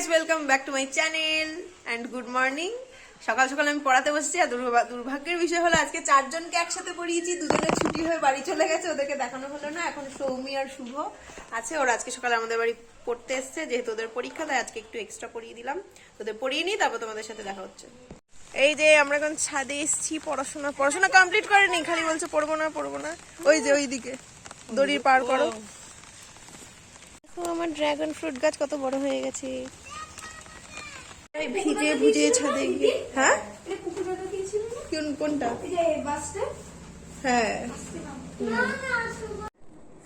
Guys welcome back to my channel and good morning সকাল সকাল আমি পড়াতে বসেছি আর দুর্ভা- দুর্ভাগ্যের বিষয় হলো আজকে চারজনকে একসাথে পড়িয়েছি, দুজনে ছুটি হয়ে বাড়ি চলে গেছে, ওদেরকে দেখানো হলো না। এখন সৌমি আর শুভ আছে, ওরা আজকে সকালে আমাদের বাড়ি পড়তে এসছে, যেহেতু ওদের পরীক্ষা, তাই আজকে একটু এক্সট্রা পড়িয়ে দিলাম। তোদের পড়িয়ে নিই, তারপর তোমাদের সাথে দেখা হচ্ছে। এই যে আমরা এখন ছাদে এসেছি, পড়াশোনা পড়াশোনা কমপ্লিট করেনি, খালি বলছে পড়ব না পড়ব না। ওই যে ওই দিকে দড়ি পার করো। আমার ড্রাগন ফ্রুট গাছ কত বড় হয়ে গেছে। ভিজে ভিজে ছাদে গিয়ে হ্যাঁ? কোন, কোনটা? হ্যাঁ।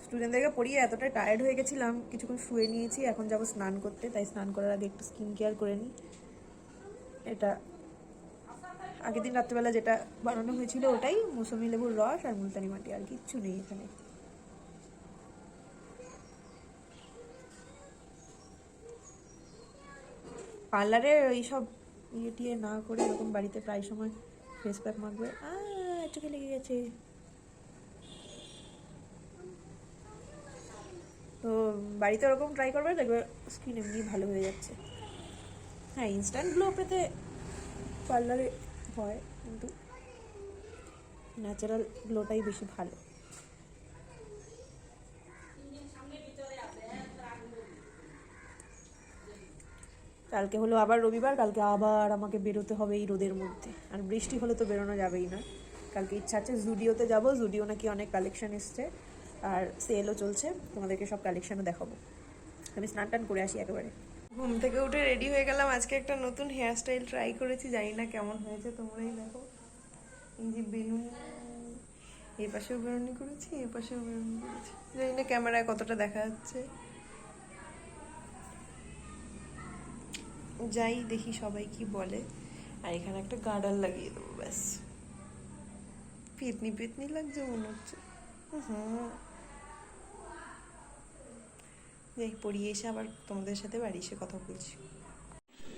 স্টুডেন্টদেরকে পড়িয়ে এতটা টায়ার্ড হয়ে গেছিলাম, কিছুক্ষণ শুয়ে নিয়েছি, এখন যাব স্নান করতে, তাই স্নান করার আগে একটু স্কিন কেয়ার করে নিই। এটা আগের দিন রাত্রেবেলা যেটা বানানো হয়েছিল, ওটাই, মৌসুমি লেবুর রস আর মুলতানি মাটি আর কিচ্ছু নেই এখানে। পার্লারে এইসব ইয়ে টিয়ে না করে এরকম বাড়িতে প্রায় সময় ফেস প্যাক মাখবে। চোখে লেগে গেছে। তো বাড়িতে ওরকম ট্রাই করবে, দেখবে স্কিন এমনি ভালো হয়ে যাচ্ছে। হ্যাঁ ইনস্ট্যান্ট গ্লো পেতে পার্লারে হয়, কিন্তু ন্যাচারাল গ্লোটাই বেশি ভালো। কালকে হলো আবার রবিবার, কালকে আবার আমাকে বেরোতে হবে এই রোদের মধ্যে। আর বৃষ্টি হলে তো বেরোনো যাবেই না। কালকে ইচ্ছা আছে জুডিওতে যাব, জুডিও নাকি অনেক কালেকশন এসছে। আর সেলও চলছে, তোমাদেরকে সব কালেকশনও দেখাবো। আমি স্নান টান করে আসি একেবারে। ঘুম থেকে উঠে রেডি হয়ে গেলাম। আজকে একটা নতুন হেয়ার স্টাইল ট্রাই করেছি, জানি না কেমন হয়েছে, তোমরাই দেখো। যে বেলুন এই পাশেও বেরোনি করেছি এই পাশেও বেরোনি করেছি। জানি না ক্যামেরায় কতটা দেখা যাচ্ছে। যাই দেখি সবাই কি বলে। আর এখানে একটা গার্ডার লাগিয়ে দেবো, ব্যাস। পেতনি পেতনি লাগছে মনে হচ্ছে। হুম। যাই, পড়িয়ে এসে আবার তোমাদের সাথে বাড়ি এসে কথা বলছি।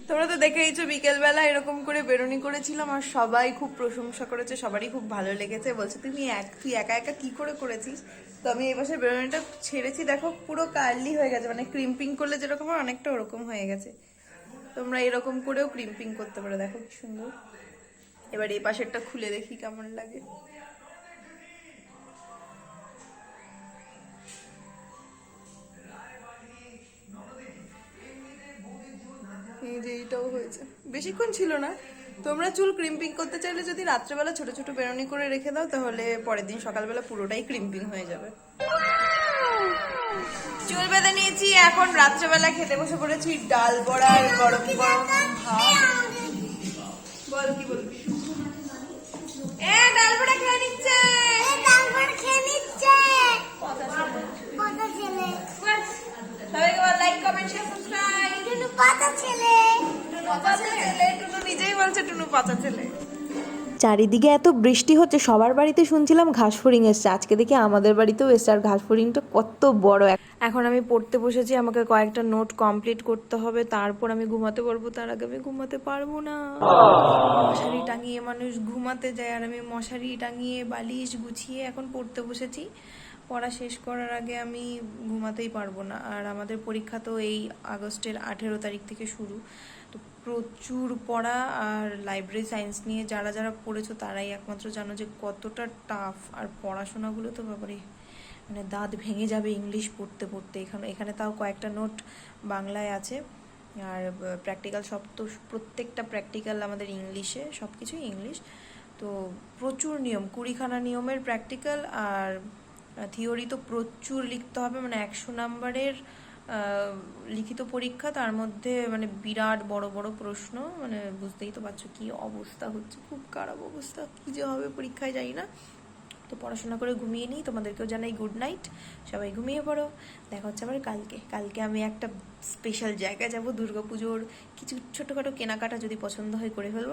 তোমরা তো দেখেইছো, বিকেলবেলা এরকম করে বেরোনি করেছিলাম, আর সবাই খুব প্রশংসা করেছে, সবারই খুব ভালো লেগেছে। বলছে, তুমি এক, তুই একা একা কি করে করেছিস? তো আমি এই বছর বেরোনিটা ছেড়েছি। দেখো, পুরো কার্লি হয়ে গেছে মানে ক্রিম্পিং করলে যেরকম হয়, অনেকটা ওরকম হয়ে গেছে। তোমরা এরকম করেও ক্রিম্পিং করতে পারো। দেখো কি সুন্দর। এবার এই পাশেরটা খুলে দেখি কেমন লাগে। যে হয়েছে। বেশিক্ষণ ছিল না। তোমরা চুল ক্রিম্পিং করতে চাইলে যদি রাত্রেবেলা ছোট ছোট বেরোনি করে রেখে দাও, তাহলে পরের দিন সকালবেলা পুরোটাই ক্রিম্পিং হয়ে যাবে। চুল বেঁধে নিয়েছি এখন রাত্রেবেলা খেতে বসে পড়েছি ডাল বড়া আর গরম গরম ভাত। বল কি বলবি? এ ডাল বড়া খেয়ে নিচ্ছে। সবাইকে বল like comment share subscribe Tunu পাতা ছেলে। টুনু নিজেই বলছে টুনু পাতা ছেলে। চারিদিকে এত বৃষ্টি হচ্ছে, সবার বাড়িতে শুনছিলাম ঘাস ফড়িং এসছে। আজকে দেখি আমাদের বাড়িতেও এসছে আর ঘাস ফড়িংটা কত বড় এখন আমি পড়তে বসেছি, আমাকে কয়েকটা নোট কমপ্লিট করতে হবে, তারপর আমি ঘুমাতে পারব, তার আগে আমি ঘুমাতে পারব না। মশারি টাঙিয়ে মানুষ ঘুমাতে যায়, আর আমি মশারি টাঙিয়ে বালিশ গুছিয়ে এখন পড়তে বসেছি। পড়া শেষ করার আগে আমি ঘুমাতেই পারব না, আর আমাদের পরীক্ষা তো এই আগস্টের আঠেরো তারিখ থেকে শুরু। প্রচুর পড়া আর লাইব্রেরি সায়েন্স নিয়ে যারা যারা পড়েছো তারাই একমাত্র জানো যে কতটা টাফ আর পড়াশোনাগুলো তো ব্যাপারে মানে দাঁত ভেঙে যাবে ইংলিশ পড়তে পড়তে। এখানে এখানে তাও কয়েকটা নোট বাংলায় আছে। আর প্র্যাকটিক্যাল সব তো প্রত্যেকটা প্র্যাকটিক্যাল আমাদের ইংলিশে সব কিছুই ইংলিশ তো প্রচুর নিয়ম, কুড়িখানা নিয়মের প্র্যাকটিক্যাল আর থিওরি তো প্রচুর লিখতে হবে। মানে একশো নাম্বারের লিখিত পরীক্ষা, তার মধ্যে মানে বিরাট বড় বড় প্রশ্ন মানে বুঝতেই তো পারছ কি অবস্থা হচ্ছে, খুব খারাপ অবস্থা, কি যে হবে পরীক্ষায় যাই না। তো পড়াশোনা করে ঘুমিয়ে নিই, তোমাদেরকেও জানাই গুড নাইট সবাই ঘুমিয়ে পড়ো, দেখা হচ্ছে আবার কালকে। কালকে আমি একটা স্পেশাল জায়গায় যাব দুর্গাপুজোর কিছু ছোটোখাটো কেনাকাটা যদি পছন্দ হয় করে ফেলব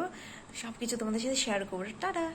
সব কিছু তোমাদের সাথে শেয়ার করব। টাটা!